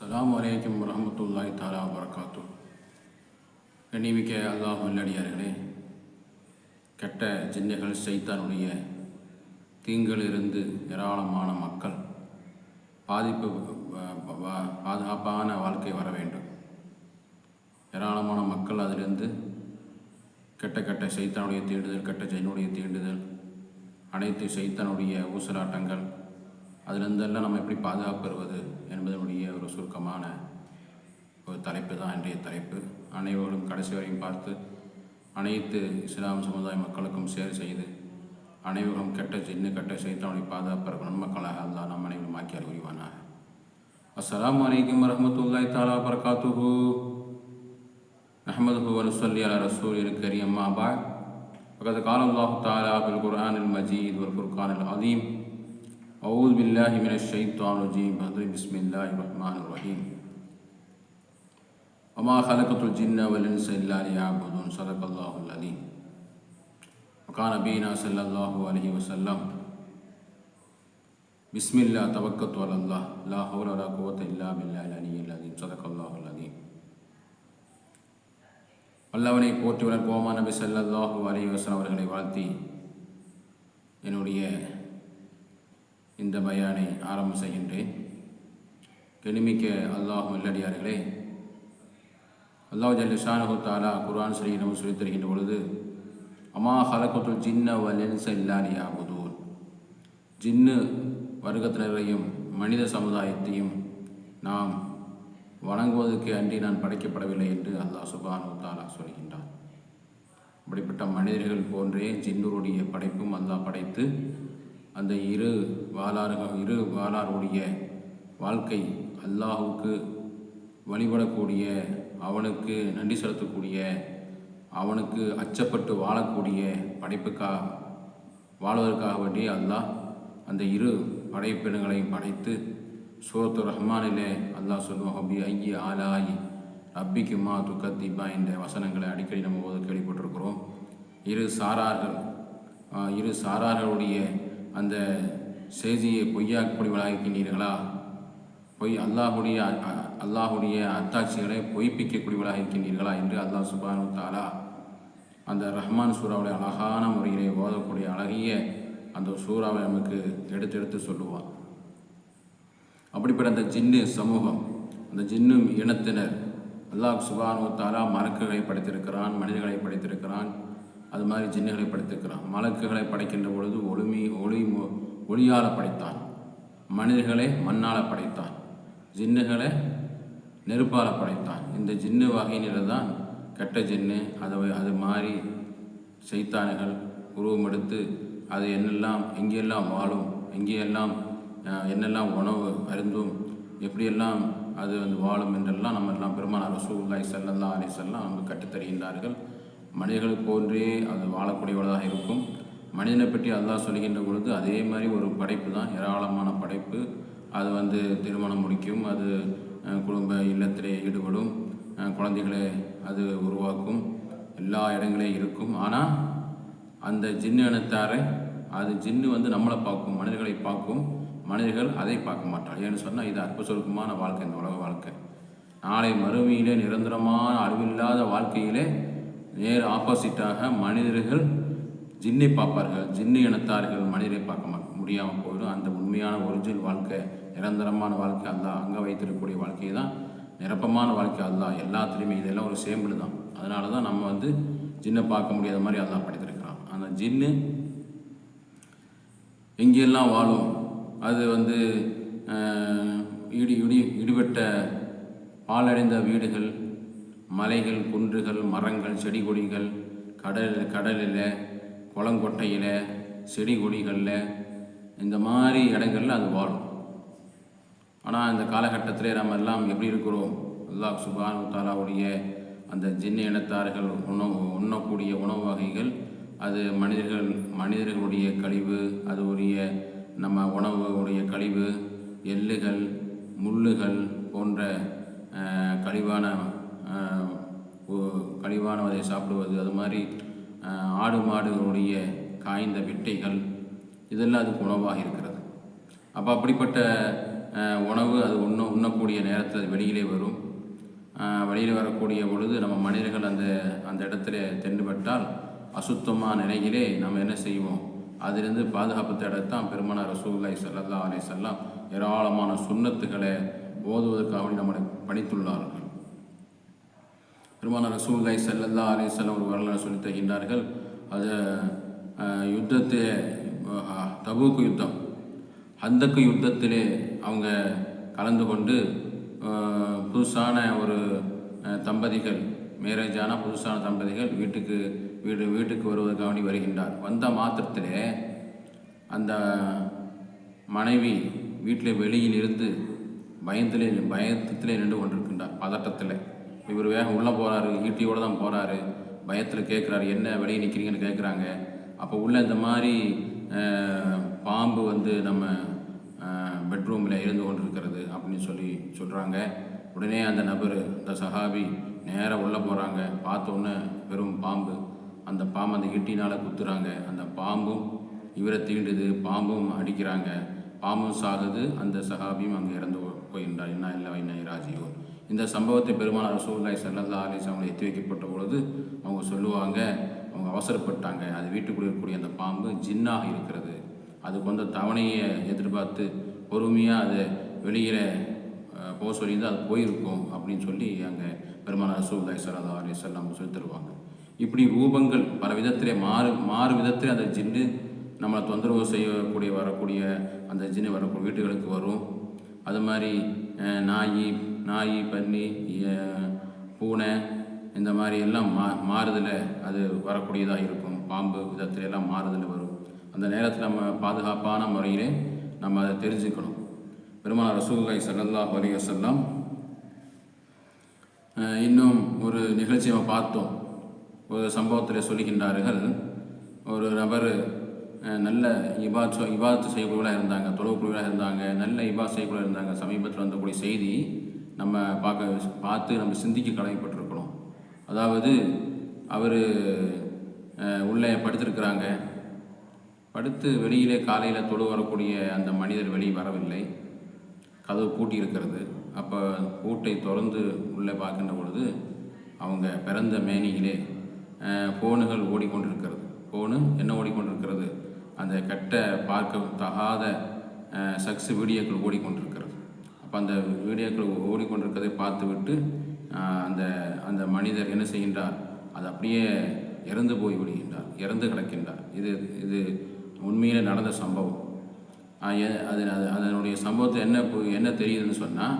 சலாம் வலைக்கம் வரஹ்மத்துல்லாஹி தாலா வரகாத்து கண்ணிமிக்க அல்லாஹ் வல்லடியார்களே கெட்ட ஜின்னைகள் சைத்தானுடைய தீங்கிலிருந்து ஏராளமான மக்கள் பாதிப்பு பாதுகாப்பான வாழ்க்கை வர வேண்டும். ஏராளமான மக்கள் அதிலிருந்து கெட்ட கெட்ட சைத்தானுடைய தீண்டுதல் கெட்ட ஜெயினுடைய தீண்டுதல் அனைத்து சைத்தானுடைய ஊசலாட்டங்கள் அதிலிருந்தெல்லாம் நம்ம எப்படி பாதுகாப்பு பெறுவது என்பதனுடைய ஒரு சுருக்கமான ஒரு தலைப்பு தான் இன்றைய தலைப்பு. அனைவரும் கடைசி வரையும் பார்த்து அனைத்து இஸ்லாம் சமுதாய மக்களுக்கும் சேர் செய்து அனைவரும் கெட்ட சின்ன கெட்ட செய்து செய்தவனை பாதுகாப்பதற்கு நன்மக்களாக இருந்தால் நம் அனைவரும் ஆக்கியார் உரிவானாக. அஸ்லாம் வலைக்கம் வரமத்துல்லாய் தாலா பரகாத்துஹூ அஹமது வனுசல்லி அலா ரசூல் கரியம்மா பாய் பகத் காலல்லாஹு தாலா பில் குர்ஆன் அல் மஜீத் ஒரு குர்கான் அல் அதீம் أعوذ بالله من الشيطان الرجيم. بسم الله الرحمن الرحيم. وما خلقت الجن والإنس إلا ليعبدون. صدق الله العليم وكان نبينا صلى الله عليه وسلم. بسم الله توكلت على الله. لا حول ولا قوة إلا بالله العلي العظيم. صدق الله العظيم. அல்லாவனை போற்றி வளர்ப்போமா நபி சல்லாஹூ அலி வசலம் அவர்களை வாழ்த்தி என்னுடைய இந்த பயானை ஆரம்பம் செய்கின்றேன். கெனிமிக்க அல்லாஹ் நல்லடியார்களே அல்லாஹ் ஜல்லிஷானு தாலா குர்ஆன் ஸ்ரீ நம்ம சொல்லித் தருகின்ற பொழுது அமா ஹலகத்துல் ஜின்ன வலென்ச இல்லாரியா புதூர் ஜின்னு வர்க்கத்தினரையும் மனித சமுதாயத்தையும் நாம் வணங்குவதற்கு அன்றி நான் படைக்கப்படவில்லை என்று அல்லாஹ் சுபானு தாலா சொல்கின்றான். அப்படிப்பட்ட மனிதர்கள் போன்றே ஜின்னுருடைய படைப்பும் அல்லாஹ் படைத்து அந்த இரு வாளார்கள் இரு வாளாருடைய வாழ்க்கை அல்லாஹுக்கு வழிபடக்கூடிய அவனுக்கு நன்றி செலுத்தக்கூடிய அவனுக்கு அச்சப்பட்டு வாழக்கூடிய படைப்புக்காக வாழ்வதற்காக வேண்டி அல்லாஹ் அந்த இரு படைப்பினங்களையும் படைத்து சூரத்து ரஹ்மானிலே அல்லாஹ் சொல்லுவோம் ஹபி ஐயி ஆலாயி ரப்பிக்குமா துக்கத்திபா என்ற வசனங்களை அடிக்கடி நம்ம போது கேள்விப்பட்டிருக்கிறோம். இரு சாரார்கள் இரு சாரார்களுடைய அந்த செய்தியை பொய்யாக்கூடியவளாகின்றீர்களா பொய் அல்லாஹுடைய அ- அல்லாஹுடைய அத்தாட்சிகளை பொய்ப்பிக்கக்கூடியவளாக இருக்கின்றீர்களா என்று அல்லாஹ் சுபானு தாலா அந்த ரஹ்மான் சூறாவுடைய அழகான முறையிலே ஓதக்கூடிய அழகிய அந்த சூறாவை நமக்கு எடுத்து எடுத்து சொல்லுவான். அப்படிப்பட்ட அந்த ஜின்னு சமூகம் அந்த ஜின்னு இனத்தினர் அல்லாஹ் சுபானு தாலா மலக்குகளை படைத்திருக்கிறான் மனிதர்களை படைத்திருக்கிறான். அது மாதிரி ஜின்னுகளை படைத்திருக்கிறான். மலக்குகளை படைக்கின்ற பொழுது ஒளிமி ஒளி ஒளியால் படைத்தான். மனிதர்களை மண்ணால் படைத்தான். ஜின்னுகளை நெருப்பால் படைத்தான். இந்த ஜின்னு வகையினர் தான் கெட்ட ஜின்னு அதை அது மாதிரி செய்தானுகள் உருவம் எடுத்து அது என்னெல்லாம் எங்கெல்லாம் வாழும் எங்கேயெல்லாம் என்னெல்லாம் உணவு அருந்தும் எப்படியெல்லாம் அது வந்து வாழும் என்றெல்லாம் நம்ம எல்லாம் பெருமானார் ரசூல்லாய் ஸல்லல்லாஹு அலைஹி செல்லாம் நமக்கு கற்றுத்தருகின்றார்கள். மனிதர்களைப் போன்றே அது வாழக்கூடியவர்களாக இருக்கும். மனிதனை பற்றி அல்லாஹ் சொல்கின்ற பொழுது அதே மாதிரி ஒரு படைப்பு தான் ஏராளமான படைப்பு. அது வந்து திருமணம் முடிக்கும் அது குடும்ப இல்லத்திலே ஈடுபடும் குழந்தைகளை அது உருவாக்கும் எல்லா இடங்களையும் இருக்கும். ஆனால் அந்த ஜின்னு இனத்தாரை அது ஜின்னு வந்து நம்மளை பார்க்கும் மனிதர்களை பார்க்கும் மனிதர்கள் அதை பார்க்க மாட்டார் ஏன்னு சொன்னால் இது அற்ப சுருக்கமான வாழ்க்கை இந்த உலக வாழ்க்கை. நாளை மறுமையிலே நிரந்தரமான அழிவில்லாத வாழ்க்கையிலே நேர் ஆப்போசிட்டாக மனிதர்கள் ஜின்னை பார்ப்பார்கள். ஜின்னு இனத்தார்கள் மனிதரை பார்க்க முடியாமல் போயிடும். அந்த உண்மையான ஒரிஜினல் வாழ்க்கை நிரந்தரமான வாழ்க்கை அல்லா அங்கே வைத்திருக்கக்கூடிய வாழ்க்கை தான் நிரப்பமான வாழ்க்கை அல்லா. எல்லாத்துலேயுமே இதெல்லாம் ஒரு சேம்பிள் தான். அதனால தான் நம்ம வந்து ஜின்னை பார்க்க முடியாத மாதிரி அல்லா படித்திருக்கிறான். அந்த ஜின்னு எங்கெல்லாம் வாழும்? அது வந்து இடி இடி இடிபட்ட பாலடைந்த வீடுகள் மலைகள் குன்றுகள் மரங்கள் செடி கொடிகள் கடல் கடலில் குளங்கொட்டையில் செடி கொடிகளில் இந்த மாதிரி இடங்களில் அது வாழும். ஆனால் இந்த காலகட்டத்திலே நம்ம எல்லாம் எப்படி இருக்கிறோம்? அல்லாஹ் சுபானு தாலாவுடைய அந்த ஜின்ன இனத்தார்கள் உணவு உண்ணக்கூடிய உணவு வகைகள் அது மனிதர்கள் மனிதர்களுடைய கழிவு அது உரிய நம்ம உணவுடைய கழிவு எள்ளுகள் முள்ளுகள் போன்ற கழிவான கழிவானவரை கழிவானதை சாப்பிடுவது அது மாதிரி ஆடு மாடுகளுடைய காய்ந்த விட்டைகள் இதெல்லாம் அதுக்கு உணவாக இருக்கிறது. அப்போ அப்படிப்பட்ட உணவு அது உண்ண உண்ணக்கூடிய நேரத்தில் அது வெளியிலே வரும். வெளியில் வரக்கூடிய பொழுது நம்ம மனிதர்கள் அந்த அந்த இடத்துல தென்பட்டால் அசுத்தமான நிலையிலே நம்ம என்ன செய்வோம்? அதிலிருந்து பாதுகாப்பு தேடத்தான் பெருமானார் ரசூல்லாய் சல்லா அலே செல்லாம் ஏராளமான சுண்ணத்துக்களை ஓதுவதற்காக நம்மளை பணித்துள்ளார்கள். பெருமான ரசூலுல்லாஹி ஸல்லல்லாஹு அலைஹி ஒரு வரலாறு சொல்லி தருகின்றார்கள். அது யுத்தத்தை தபுக்கு யுத்தம். ஹந்தக்கு யுத்தத்திலே அவங்க கலந்து கொண்டு புதுசான ஒரு தம்பதிகள் மேரேஜான புதுசான தம்பதிகள் வீட்டுக்கு வீடு வீட்டுக்கு வருவதற்காக வேண்டி வருகின்றார். வந்த மாத்திரத்திலே அந்த மனைவி வீட்டில் வெளியில் இருந்து பயத்திலே பயத்திலே நின்று கொண்டிருக்கின்றார் பதட்டத்தில். இவர் வேகம் உள்ளே போகிறாரு ஈட்டியோடு தான் போகிறாரு பயத்தில் கேட்குறாரு என்ன? வெளியே நிற்கிறீங்கன்னு கேட்குறாங்க. அப்போ உள்ளே இந்த மாதிரி பாம்பு வந்து நம்ம பெட்ரூமில் இருந்து கொண்டிருக்கிறது அப்படின்னு சொல்லி சொல்கிறாங்க உடனே அந்த நபர் அந்த சஹாபி நேராக உள்ளே போகிறாங்க பார்த்தோன்னே வெறும் பாம்பு. அந்த பாம்பு அந்த ஈட்டினால் குத்துறாங்க. அந்த பாம்பும் இவரை தீண்டுது. பாம்பும் அடிக்கிறாங்க. பாம்பும் சாகுது. அந்த சஹாபியும் அங்கே இறந்து போ- என்ன இல்லை வைனா ராஜியோ இந்த சம்பவத்தை பெருமான ரசூல்லாய் சல்லல்லா அலிஸ் அவங்களை எத்தி வைக்கப்பட்ட பொழுது அவங்க சொல்லுவாங்க அவங்க அவசரப்பட்டாங்க. அது வீட்டுக்குள்ளே இருக்கக்கூடிய அந்த பாம்பு ஜின்னாக இருக்கிறது. அதுக்கு வந்து தவணையை எதிர்பார்த்து பொறுமையாக அதை வெளியில் போக சொல்லியிருந்தால் அது போயிருக்கும் அப்படின்னு சொல்லி அங்கே பெருமான ரசூல்லாய் சல்லா அலி சொல்லாம் சொல்லி தருவாங்க. இப்படி ரூபங்கள் பல விதத்திலே மாறு மாறு விதத்திலே அந்த ஜின்னு நம்மளை தொந்தரவு செய்யக்கூடிய வரக்கூடிய அந்த ஜின்னு வரக்கூடிய வீட்டுகளுக்கு வரும். அது மாதிரி நாய் நாய் பன்னி பூனை இந்த மாதிரி எல்லாம் மா மாறுதல அது வரக்கூடியதாக இருக்கும். பாம்பு விதத்துல எல்லாம் மாறுதல் வரும். அந்த நேரத்தில் நம்ம பாதுகாப்பான முறையிலே நம்ம அதை தெரிஞ்சுக்கணும். பெருமான ரசூலுல்லாஹி ஸல்லல்லாஹு அலைஹி செல்லாம் இன்னும் ஒரு நிகழ்ச்சியை நம்ம பார்த்தோம். ஒரு சம்பவத்தில் சொல்லுகின்றார்கள் ஒரு நபர் நல்ல இபாத் இபாத்து இபாத் இருந்தாங்க தொழுவுக்குழுவாக இருந்தாங்க நல்ல இபாத் செய்யக்கூடிய இருந்தாங்க சமீபத்தில் வந்தக்கூடிய செய்தி நம்ம பார்க்க பார்த்து நம்ம சிந்திக்க கடமைப்பட்டிருக்கிறோம். அதாவது அவர் உள்ளே படுத்திருக்கிறாங்க. படுத்து வெளியிலே காலையில் தொழு வரக்கூடிய அந்த மனிதர் வெளியே வரவில்லை. கதவு பூட்டி இருக்கிறது அப்போ பூட்டை திறந்து உள்ளே பார்க்கின்ற பொழுது அவங்க பிறந்த மேனியிலே ஃபோனுகள் ஓடிக்கொண்டிருக்கிறது. ஃபோனு என்ன ஓடிக்கொண்டிருக்கிறது? அந்த கெட்ட பார்க்க தகாத சக்ஸ் வீடியோக்கள் ஓடிக்கொண்டிருக்கிறது. அந்த வீடியோக்கள் ஓடிக்கொண்டிருக்கிறதை பார்த்துவிட்டு அந்த அந்த மனிதர் என்ன செய்கின்றார்? அது அப்படியே இறந்து போய் விடுகின்றார் இறந்து கிடக்கின்றார். இது இது உண்மையிலே நடந்த சம்பவம். எ- அது அதனுடைய சம்பவத்தை என்ன என்ன தெரியுதுன்னு சொன்னால்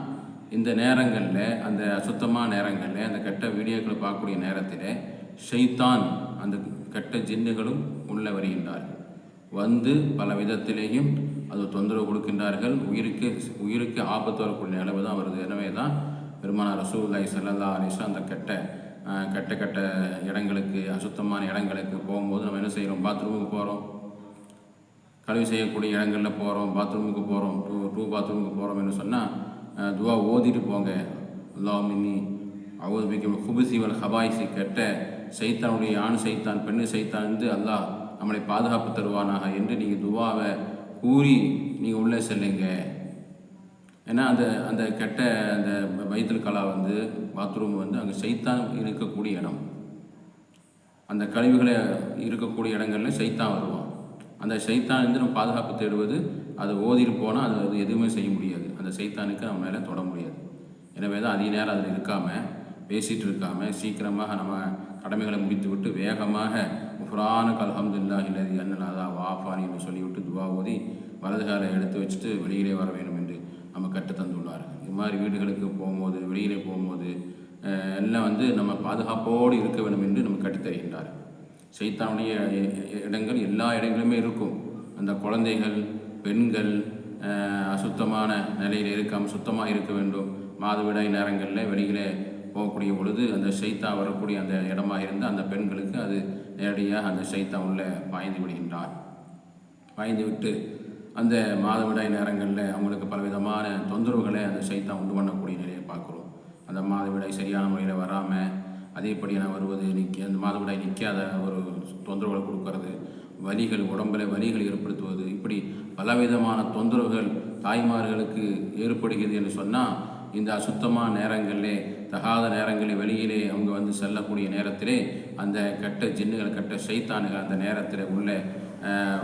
இந்த நேரங்களில் அந்த அசுத்தமான நேரங்களில் அந்த கெட்ட வீடியோக்களை பார்க்கக்கூடிய நேரத்தில் ஷைத்தான் அந்த கெட்ட ஜின்னுகளும் உள்ளே வருகின்றார்கள். வந்து பல விதத்திலேயும் அது தொந்தரவு கொடுக்கின்றார்கள். உயிருக்கு உயிருக்கு ஆபத்து வரக்கூடிய நிலவு தான் வருது. எனவே தான் பெருமானார் ரசூல்லாய் ஸல்லல்லாஹு அலிஸ்லாம் அந்த கெட்ட கெட்ட கெட்ட இடங்களுக்கு அசுத்தமான இடங்களுக்கு போகும்போது நம்ம என்ன செய்கிறோம் பாத்ரூமுக்கு போகிறோம் கழுவி செய்யக்கூடிய இடங்களில் போகிறோம் பாத்ரூமுக்கு போகிறோம் டூ டூ பாத்ரூமுக்கு போகிறோம் என்று சொன்னால் துவா ஓதிட்டு போங்க. அல்லாஹ் மினி அவுதுபிக்கும் குபுசிவல் ஹபாய்சி. கெட்ட சைத்தானுடைய ஆண் சைத்தான் பெண்ணு சைத்தான் வந்து அல்லாஹ் நம்மளை பாதுகாப்பு தருவானாக என்று நீங்கள் துவாவை கூறி நீங்கள் உள்ளே செல்லுங்க. ஏன்னா அந்த அந்த கெட்ட அந்த வயிற்றுல் கலா வந்து பாத்ரூம் வந்து அங்கே சைத்தான் இருக்கக்கூடிய இடம். அந்த கழிவுகளை இருக்கக்கூடிய இடங்கள்ல சைத்தான் வருவான். அந்த சைத்தான் வந்து நம்ம பாதுகாப்பு தேடுவது அது ஓதிட்டு போனால் அது அது எதுவுமே செய்ய முடியாது. அந்த சைத்தானுக்கு நம்ம மேலே தொட முடியாது. எனவே தான் அதிக நேரம் அதில் இருக்காமல் பேசிகிட்டு இருக்காமல் சீக்கிரமாக நம்ம கடமைகளை முடித்து விட்டு வேகமாக குரானுக்கு அலமதுல்லா இல்லது அன்னலாதா வாஃபானி என்று சொல்லிவிட்டு துவா ஓதி வலது காலை எடுத்து வச்சுட்டு வெளியிலே வர வேண்டும் என்று நம்ம கற்று தந்துள்ளார்கள் இது மாதிரி வீடுகளுக்கு போகும்போது வெளியிலே போகும்போது எல்லாம் வந்து நம்ம பாதுகாப்போடு இருக்க வேண்டும் என்று நம்ம கற்றுத் தருகின்றார் சைத்தானுடைய இடங்கள் எல்லா இடங்களுமே இருக்கும். அந்த குழந்தைகள் பெண்கள் அசுத்தமான நிலையில் இருக்காமல் சுத்தமாக இருக்க வேண்டும். மாதவிடாய் நேரங்களில் வெளியிலே போகக்கூடிய பொழுது அந்த சைத்தா வரக்கூடிய அந்த இடமா இருந்து அந்த பெண்களுக்கு அது நேரடியாக அந்த சைத்தா உள்ளே பாய்ந்து விடுகின்றார். பாய்ந்து விட்டு அந்த மாதவிடாய் நேரங்களில் அவங்களுக்கு பலவிதமான தொந்தரவுகளை அந்த சைத்தா உண்டு பண்ணக்கூடிய நிலையை பார்க்குறோம். அந்த மாதவிடாய் சரியான முறையில் வராமல் அதேபடியான வருவது நிற்க அந்த மாதவிடாய் நிற்காத ஒரு தொந்தரவுகளை கொடுக்கறது வலிகள் உடம்புல வலிகள் ஏற்படுத்துவது இப்படி பலவிதமான தொந்தரவுகள் தாய்மார்களுக்கு ஏற்படுகிறது என்று சொன்னால் இந்த அசுத்தமான நேரங்களிலே தகாத நேரங்களில் வெளியிலே அவங்க வந்து செல்லக்கூடிய நேரத்திலே அந்த கெட்ட ஜின்னுகள் கெட்ட சைத்தானுகள் அந்த நேரத்தில் உள்ள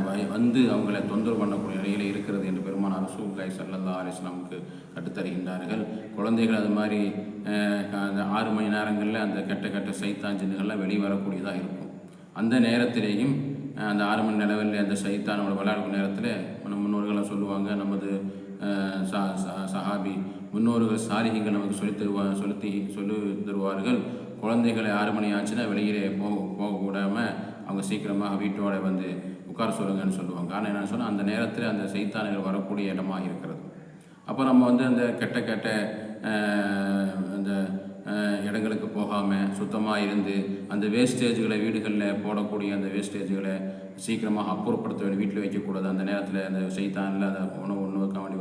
வ- வந்து அவங்கள தொந்தரவு பண்ணக்கூடிய நிலையில் இருக்கிறது என்று பெருமான ரசூல்லாய் சல்லல்லா அலிஸ்லாமுக்கு கற்றுத்தருகின்றார்கள் குழந்தைகள் அது மாதிரி அந்த ஆறு மணி நேரங்களில் அந்த கெட்ட கெட்ட சைத்தான் ஜின்னுகள்லாம் வெளியே வரக்கூடியதாக இருக்கும். அந்த நேரத்திலேயும் அந்த ஆறு மணி நிலவில் அந்த சைத்தானோட விளையாடும் நேரத்தில் நம்ம முன்னோர்களாக சொல்லுவாங்க நமது சா ச- சஹாபி முன்னோர்கள் சாரிகைகள் நமக்கு சொல்லித் தருவா சொல்லி சொல்லி தருவார்கள். குழந்தைகளை ஆறு மணி ஆச்சுன்னா வெளியிலே போக போகக்கூடாமல் அவங்க சீக்கிரமாக வீட்டோட வந்து உட்கார சொல்லுங்கன்னு சொல்லுவாங்க. ஆனால் என்ன சொன்னால் அந்த நேரத்தில் அந்த சைத்தான்கள் வரக்கூடிய இடமா இருக்கிறது. அப்போ நம்ம வந்து அந்த கெட்ட கெட்ட அந்த இடங்களுக்கு போகாமல் சுத்தமாக இருந்து அந்த வேஸ்டேஜ்களை வீடுகளில் போடக்கூடிய அந்த வேஸ்டேஜ்களை சீக்கிரமாக அப்புறப்படுத்த வேண்டிய வீட்டில் வைக்கக்கூடாது அந்த நேரத்தில் அந்த செய்தானில் அந்த உணவு உணவுக்காக வேண்டி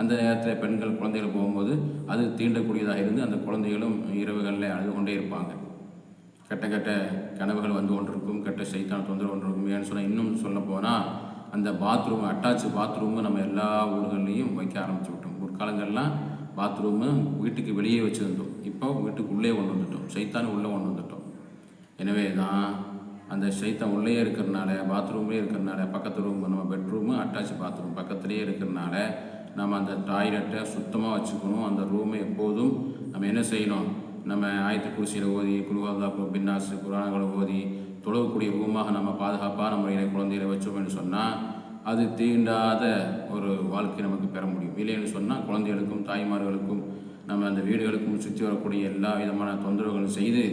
அந்த நேரத்தில் பெண்கள் குழந்தைகள் போகும்போது அது தீண்டக்கூடியதாக இருந்து அந்த குழந்தைகளும் இரவுகளில் அழுது கொண்டே இருப்பாங்க. கெட்ட கெட்ட கனவுகள் வந்து கொண்டிருக்கும் கெட்ட சைத்தான தொந்தரவு கொண்டிருக்கும். ஏன்னு சொன்னால் இன்னும் சொல்ல போனால் அந்த பாத்ரூம் அட்டாச் பாத்ரூமு நம்ம எல்லா ஊர்கள்லேயும் வைக்க ஆரம்பிச்சு விட்டோம். முற்காலங்கள்லாம் பாத்ரூமு வீட்டுக்கு வெளியே வச்சுருந்தோம். இப்போ வீட்டுக்குள்ளே கொண்டு வந்துட்டோம். சைத்தான் உள்ளே கொண்டு வந்துட்டோம். எனவே தான் அந்த சைத்தம் உள்ளே இருக்கிறனால பாத்ரூம்லேயே இருக்கிறனால பக்கத்து ரூம் நம்ம பெட்ரூமு அட்டாச் பாத்ரூம் பக்கத்துலேயே இருக்கிறனால நம்ம அந்த டாய்லெட்டை சுத்தமாக வச்சுக்கணும். அந்த ரூமை எப்போதும் நம்ம என்ன செய்யணும்? நம்ம ஆயத்து குடிசையில் ஓதி குருவாதா பின்னாசு குரான்களை ஓதி தொழக்கூடிய ரூமாக நம்ம பாதுகாப்பான முறையில் குழந்தைகளை வச்சோம் என்று சொன்னால் அது தீண்டாத ஒரு வாழ்க்கை நமக்கு பெற முடியும். இல்லைன்னு சொன்னால் குழந்தைகளுக்கும் தாய்மார்களுக்கும் நம்ம அந்த வீடுகளுக்கும் சுற்றி வரக்கூடிய எல்லா விதமான தொந்தரவுகளும் செய்து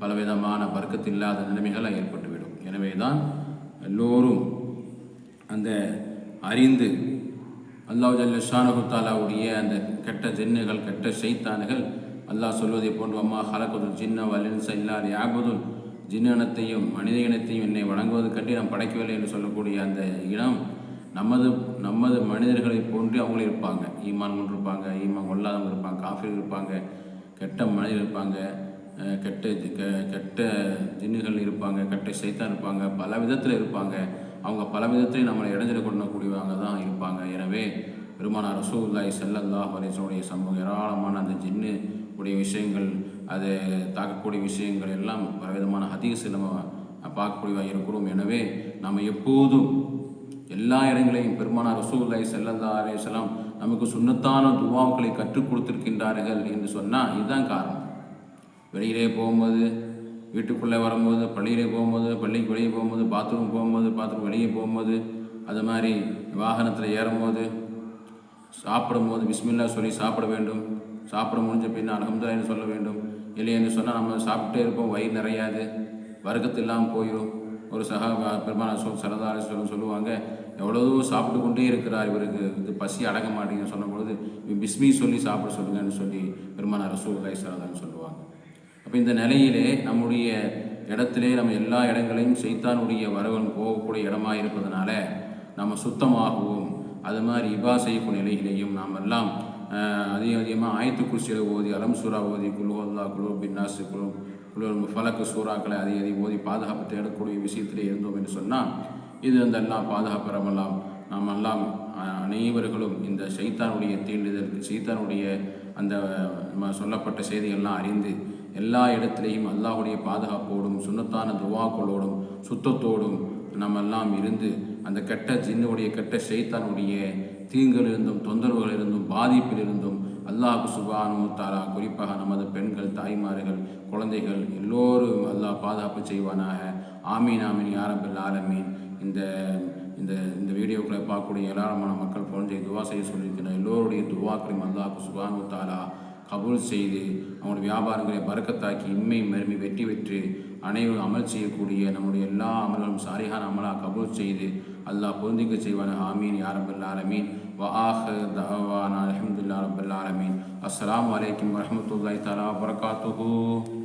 பலவிதமான வர்க்கத்தில்லாத நிலைமைகள் ஏற்பட்டுவிடும். எனவே தான் எல்லோரும் அந்த அறிந்து அல்லாஹ் ஜல்ல ஷானஹு தாலாவுடைய அந்த கெட்ட ஜின்னுகள் கெட்ட சைத்தானுகள் அல்லாஹ் சொல்வதை போன்று அம்மா ஹலகுதுல் ஜின்ன வலின்ச இல்லாத யாபுதுல் ஜின்ன இனத்தையும் மனித இனத்தையும் என்னை வணங்குவது கட்டி நாம் படைக்கவில்லை என்று சொல்லக்கூடிய அந்த இனம் நமது நமது மனிதர்களை போன்று அவங்களும் இருப்பாங்க. ஈமான் கொண்டிருப்பாங்க ஈமான் கொள்ளாதவங்க இருப்பாங்க காஃபிர் இருப்பாங்க கெட்ட மனிதர் இருப்பாங்க கெட்ட கெ- கெட்ட ஜின்னுகள் இருப்பாங்க கெட்ட சைத்தான் இருப்பாங்க பல விதத்தில் இருப்பாங்க. அவங்க பல விதத்திலையும் நம்மளை இடைஞ்சல் கொள்ளக்கூடியவங்க தான் இருப்பாங்க. எனவே பெருமானார் ரசூல்லாய் செல்லல்லாஹ் வலிசனுடைய சம்பவம் ஏராளமான அந்த ஜின்னு உடைய விஷயங்கள் அது தாக்கக்கூடிய விஷயங்கள் எல்லாம் பலவிதமான ஹதீஸ் நம்ம பார்க்கக்கூடியதாக இருக்கிறோம். எனவே நம்ம எப்போதும் எல்லா இடங்களையும் பெருமானார் ரசூல்லாய் செல்லல்லா அலையம் நமக்கு சுண்ணத்தான துவாக்களை கற்றுக் கொடுத்திருக்கின்றார்கள் என்று சொன்னால் இதுதான் காரணம். வெளியிலே போகும்போது வீட்டுக்குள்ளே வரும்போது பள்ளியிலே போகும்போது பள்ளிக்கு வெளியே போகும்போது பாத்ரூம் போகும்போது பாத்ரூம் வெளியே போகும்போது அது மாதிரி வாகனத்தில் ஏறும்போது சாப்பிடும்போது பிஸ்மில்லா சொல்லி சாப்பிட வேண்டும். சாப்பிட முடிஞ்ச பின்ன அலமதுல்லான்னு சொல்ல வேண்டும். இல்லையென்று சொன்னால் நம்ம சாப்பிட்டே இருப்போம் வயிறு நிறையாது வர்க்கத்து இல்லாமல் போயிடும் ஒரு சக பெருமான சொல் சரதாரி சொல்ல சொல்லுவாங்க எவ்வளவோ சாப்பிட்டு கொண்டே இருக்கிறார் இவருக்கு இது பசி அடங்க மாட்டேங்குன்னு சொன்ன பொழுது பிஸ்மி சொல்லி சாப்பிட சொல்லுங்கன்னு சொல்லி பெருமான கை சரதான்னு சொல்லுவாங்க. அப்போ இந்த நிலையிலே நம்முடைய இடத்திலே நம்ம எல்லா இடங்களையும் சைத்தானுடைய வரவன் போகக்கூடிய இடமா இருப்பதனால நம்ம சுத்தமாகவும். அது மாதிரி இபா செய்யக்கூடிய நிலையிலேயும் நாம் எல்லாம் அதிகம் அதிகமாக ஆயத்து குர்சியில் ஓதி அலம் சூறா ஓதி குழுவல்லா குழு பின்னாசு குழு குழு ஃபலக்கு சூறாக்களை அதிக அதிகம் ஓதி பாதுகாப்பு தேடக்கூடிய விஷயத்திலே இருந்தோம் என்று சொன்னால் இது வந்து எல்லாம் பாதுகாப்பு நாம் எல்லாம் அனைவர்களும் இந்த சைத்தானுடைய தீண்டுதல் சைத்தானுடைய அந்த நம்ம சொல்லப்பட்ட செய்திகள்லாம் அறிந்து எல்லா இடத்திலையும் அல்லாஹுடைய பாதுகாப்போடும் சுண்ணத்தான துவாக்களோடும் சுத்தத்தோடும் நம்ம எல்லாம் இருந்து அந்த கெட்ட ஜின்னுடைய கெட்ட ஷைத்தானுடைய தீங்கிலிருந்தும் தொந்தரவுகளிலிருந்தும் பாதிப்பிலிருந்தும் அல்லாஹ் சுபானு தாரா குறிப்பாக நமது பெண்கள் தாய்மார்கள் குழந்தைகள் எல்லோரும் அல்லாஹ் பாதுகாப்பு செய்வானாக. ஆமீன் ஆமீன் யாரபில் ஆலமீன். இந்த இந்த இந்த வீடியோக்களை பார்க்கக்கூடிய ஏராளமான மக்கள் குழந்தையை துவா செய்ய சொல்லியிருக்கிறார் எல்லோருடைய துவாக்களையும் அல்லாஹ் சுபானு தாரா கபூல் செய்து அவங்களுடைய வியாபாரங்களை பறக்கத்தாக்கி இம்மை மருமி வெற்றி பெற்று அனைவரும் அமல் செய்யக்கூடிய நம்முடைய எல்லா அமல்களும் சாரிகான அமலாக கபூல் செய்து அல்லாஹ் பொருந்திக்க செய்வான ஆமீன். யாரபுல் ஆலமீன். வஆஹ தஅவானா அல்ஹம்துலில்லாஹி ரப்பில் ஆலமீன். அஸ்ஸலாமு அலைக்கும் வரஹ்மத்துல்லாஹி